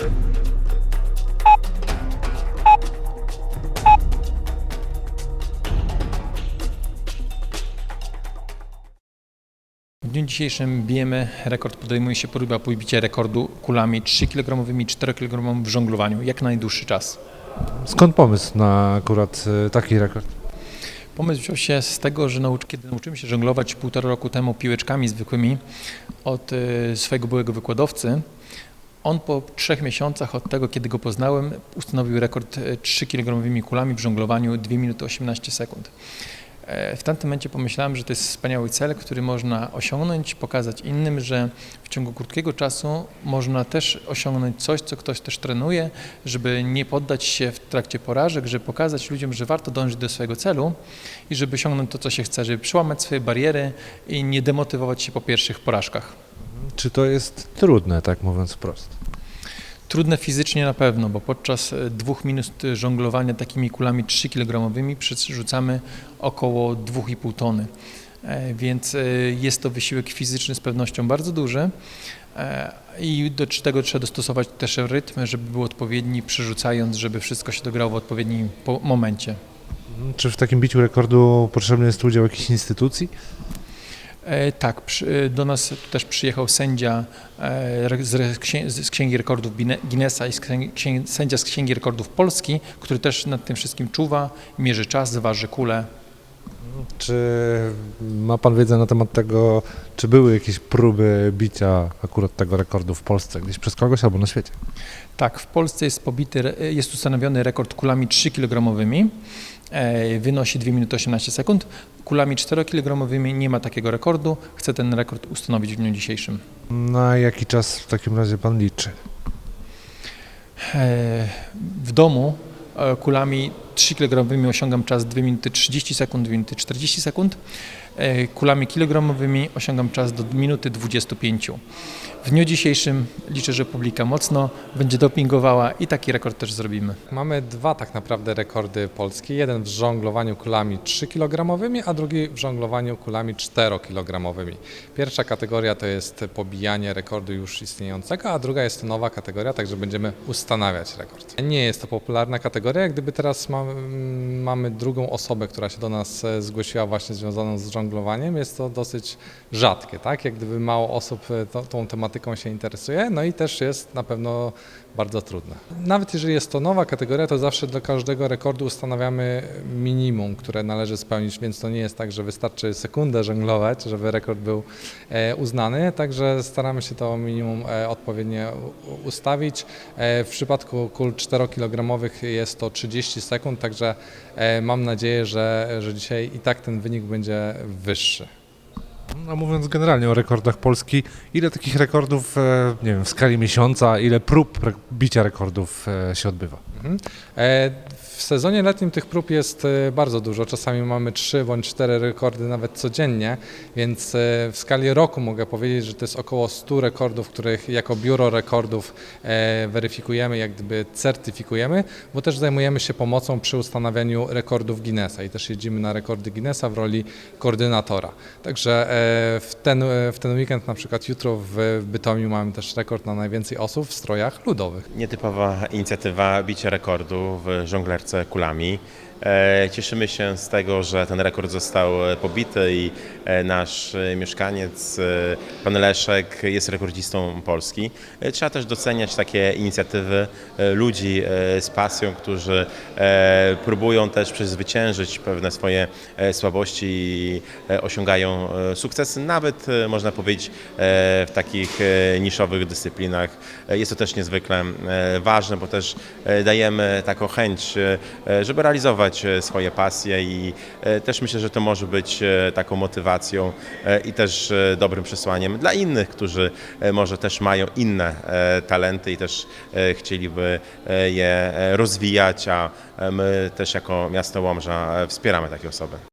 W dniu dzisiejszym bijemy rekord, podejmuje się próba pobicia rekordu kulami 3 kg i 4 kg w żonglowaniu, jak najdłuższy czas. Skąd pomysł na akurat e, taki rekord? Pomysł wziął się z tego, że naucz, kiedy nauczyłem się żonglować półtora roku temu piłeczkami zwykłymi od y, swojego byłego wykładowcy, on po trzech miesiącach od tego, kiedy go poznałem, ustanowił rekord y, 3 kg kulami w żonglowaniu 2 minuty 18 sekund. E, W tamtym momencie pomyślałem, że to jest wspaniały cel, który można osiągnąć, pokazać innym, że w ciągu krótkiego czasu można też osiągnąć coś, co ktoś też trenuje, żeby nie poddać się w trakcie porażek, żeby pokazać ludziom, że warto dążyć do swojego celu i żeby osiągnąć to, co się chce, żeby przełamać swoje bariery i nie demotywować się po pierwszych porażkach. Czy to jest trudne, tak mówiąc wprost? Trudne fizycznie na pewno, bo podczas e, dwóch minut żonglowania takimi kulami 3 kg przerzucamy około 2,5 tony. E, Więc e, jest to wysiłek fizyczny z pewnością bardzo duży e, i do tego trzeba dostosować też rytm, żeby był odpowiedni, przerzucając, żeby wszystko się dograło w odpowiednim po- momencie. Czy w takim biciu rekordu potrzebny jest udział jakiejś instytucji? E, Tak, przy, do nas też przyjechał sędzia e, z, Księgi Rekordów Guinnessa i sędzia z Księgi Rekordów Polski, który też nad tym wszystkim czuwa, mierzy czas, waży kulę. Czy ma Pan wiedzę na temat tego, czy były jakieś próby bicia akurat tego rekordu w Polsce, gdzieś przez kogoś albo na świecie? Tak, w Polsce jest pobity, jest ustanowiony rekord kulami 3 kg, e, wynosi 2 minuty 18 sekund. Kulami 4 kg nie ma takiego rekordu, chcę ten rekord ustanowić w dniu dzisiejszym. Na jaki czas w takim razie Pan liczy? E, W domu e, kulami 3 kg osiągam czas 2 minuty 30 sekund, 2 minuty 40 sekund. E, Kulami kilogramowymi osiągam czas do minuty 25. W dniu dzisiejszym liczę, że publika mocno będzie dopingowała i taki rekord też zrobimy. Mamy dwa tak naprawdę rekordy polskie. Jeden w żonglowaniu kulami 3 kg, a drugi w żonglowaniu kulami 4 kg. Pierwsza kategoria to jest pobijanie rekordu już istniejącego, a druga jest to nowa kategoria, także będziemy ustanawiać rekord. Nie jest to popularna kategoria, gdyby teraz mamy, mamy drugą osobę, która się do nas e, zgłosiła właśnie związaną z żonglowaniem. Jest to dosyć rzadkie, tak? Jak gdyby mało osób e, to, tą tematyką się interesuje, no i też jest na pewno bardzo trudne. Nawet jeżeli jest to nowa kategoria, to zawsze dla każdego rekordu ustanawiamy minimum, które należy spełnić, więc to nie jest tak, że wystarczy sekundę żonglować, żeby rekord był e, uznany, także staramy się to minimum odpowiednio ustawić. W przypadku kul 4-kilogramowych jest to 30 sekund, także e, mam nadzieję, że, że dzisiaj i tak ten wynik będzie wyższy. No mówiąc generalnie o rekordach Polski, ile takich rekordów, e, nie wiem, w skali miesiąca, ile prób bicia rekordów e, się odbywa? Mhm. E, W sezonie letnim tych prób jest bardzo dużo. Czasami mamy 3 bądź 4 rekordy nawet codziennie, więc w skali roku mogę powiedzieć, że to jest około 100 rekordów, których jako biuro rekordów weryfikujemy, jak gdyby certyfikujemy, bo też zajmujemy się pomocą przy ustanawianiu rekordów Guinnessa i też jeździmy na rekordy Guinnessa w roli koordynatora. Także w ten, w ten weekend, na przykład jutro w Bytomiu mamy też rekord na najwięcej osób w strojach ludowych. Nietypowa inicjatywa bicia rekordu w żonglerce kulami. E, Cieszymy się z tego, że ten rekord został e, pobity i e, nasz mieszkaniec, pan Leszek, jest rekordzistą Polski. Trzeba też doceniać takie inicjatywy ludzi z pasją, którzy próbują też przezwyciężyć pewne swoje słabości i osiągają sukcesy, nawet można powiedzieć w takich niszowych dyscyplinach. Jest to też niezwykle ważne, bo też dajemy taką chęć, żeby realizować e, swoje pasje i e, też myślę, że to może być e, taką motywacją i też dobrym przesłaniem dla innych, którzy może też mają inne talenty i też chcieliby je rozwijać, a my też jako miasto Łomża wspieramy takie osoby.